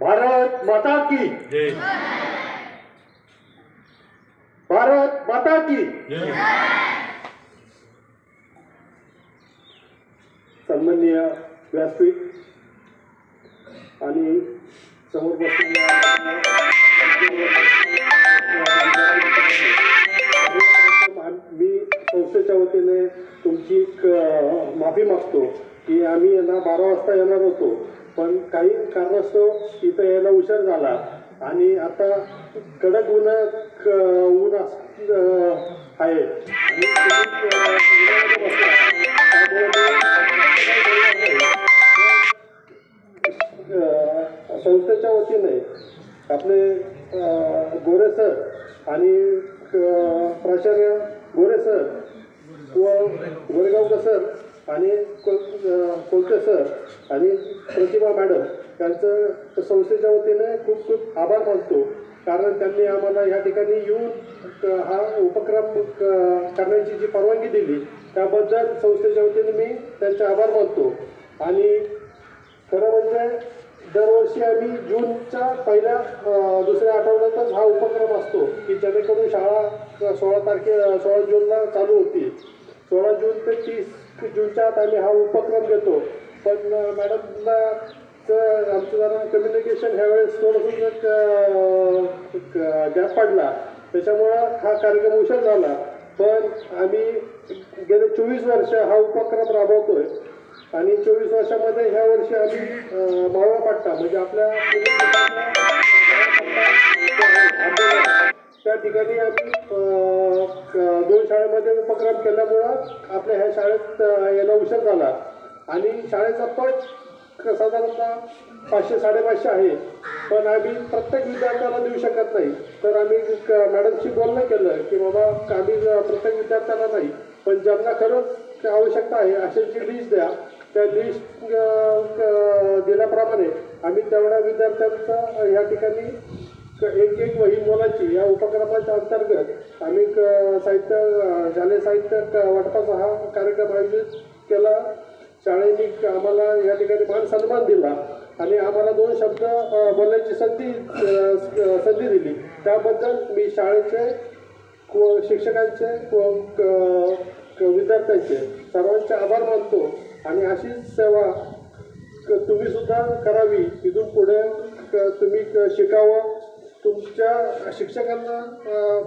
भारत माता की। भारत माता की। जय सन्माननीय व्यासपीठ आणि समोर मी संस्थेच्या वतीने तुमची माफी मागतो की आम्ही यांना बारा वाजता येणार होतो. पण काही कारणास्तव इथं यायला उशीर झाला. आणि आता कडक ऊन क- ऊन अस- आहे. संस्थेच्या वतीने आपले गोरे सर आणि प्राचार्य गोरे सर किंवा गोरेगावकर सर आणि कोलते सर आणि प्रतिभा मॅडम यांचं संस्थेच्या वतीने खूप खूप आभार मानतो. कारण त्यांनी आम्हाला या ठिकाणी येऊन हा उपक्रम क- करण्याची जी परवानगी दिली त्याबद्दल संस्थेच्या वतीने मी त्यांचे आभार मानतो. आणि खरं म्हणजे दरवर्षी आम्ही जूनच्या पहिल्या दुसऱ्या आठवड्यातच हा उपक्रम असतो की जेणेकरून शाळा सोळा तारखे सोळा जूनला चालू होती सोळा जून ते तीस जूनच्या आत आम्ही हा उपक्रम घेतो. पण मॅडमला तर आमचं जरा कम्युनिकेशन ह्यावेळेस थोडंसं गॅप पडला. त्याच्यामुळं हा कार्यक्रम उशीर झाला. पण आम्ही गेले चोवीस वर्ष हा उपक्रम राबवतोय. आणि चोवीस वर्षामध्ये ह्या वर्षी आम्ही मावळा पाट्टा म्हणजे आपल्या शाळेमध्ये उपक्रम केल्यामुळं आपल्या ह्या शाळेत यायला उशीर झाला. आणि शाळेचा पट क- साधारणतः पाचशे साडेपाचशे आहे. पण आम्ही प्रत्येक विद्यार्थ्याला देऊ शकत नाही. तर आम्ही क- मॅडमशी बोलणं केलं की बाबा आम्ही प्रत्येक विद्यार्थ्याला नाही पण ज्यांना खरंच आवश्यकता आहे अशांची लिस्ट द्या त्या लिस्ट दिल्याप्रमाणे आम्ही तेवढ्या विद्यार्थ्यांचं या ठिकाणी एक एक वही मोलाची या उपक्रमाच्या अंतर्गत आम्ही क- साहित्य शालेय साहित्य क- वाटपाचा हा कार्यक्रम आयोजित केला. शाळेने आम्हाला या ठिकाणी मान सन्मान दिला आणि आम्हाला दोन शब्द बोलण्याची संधी संधी दिली. त्याबद्दल मी शाळेचे व शिक्षकांचे व क- क- विद्यार्थ्यांचे सर्वांचे आभार मानतो आणि अशीच सेवा क- तुम्ही सुद्धा करावी. इथून पुढे क- तुम्ही क- शिकावं. तुमच्या शिक्षकांना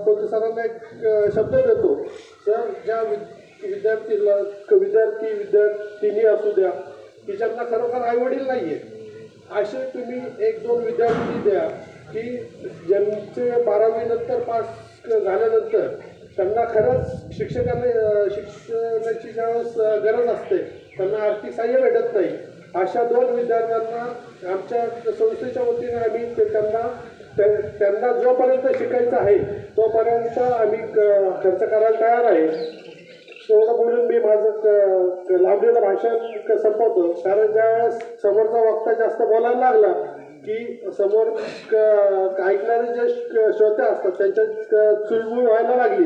प्रोफेसरांना सरांना एक शब्द देतो? तर ज्या वि- विद्यार्थीला क- विद्यार्थी विद्यार्थिनी असू द्या की ज्यांना खरोखर आईवडील नाही आहे असे तुम्ही एक दोन विद्यार्थी द्या की ज्यांचे बारावीनंतर पास झाल्यानंतर त्यांना खरंच शिक्षकांना शिक्षणाची ज्यावेळेस गरज असते त्यांना आर्थिक सहाय्य भेटत नाही. अशा दोन विद्यार्थ्यांना आमच्या संस्थेच्या वतीने आम्ही ते त्यांना त्यांना जोपर्यंत शिकायचं आहे तोपर्यंत आम्ही क- खर्च करायला तयार आहे. एवढं बोलून मी माझं लांबलेलं भाषण क- संपवतो. कारण ज्यावेळेस समोरचा वक्ता जास्त बोलायला लागला की समोर क- ऐकणारे जे श- श्रोते असतात त्यांच्या क- चुळबुळ व्हायला लागली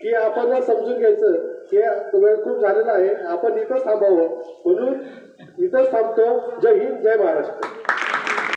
की आपण समजून घ्यायचं. की वेळ खूप झालेला आहे. आपण इथंच थांबावं. म्हणून इथंच थांबतो. जय हिंद जय महाराष्ट्र.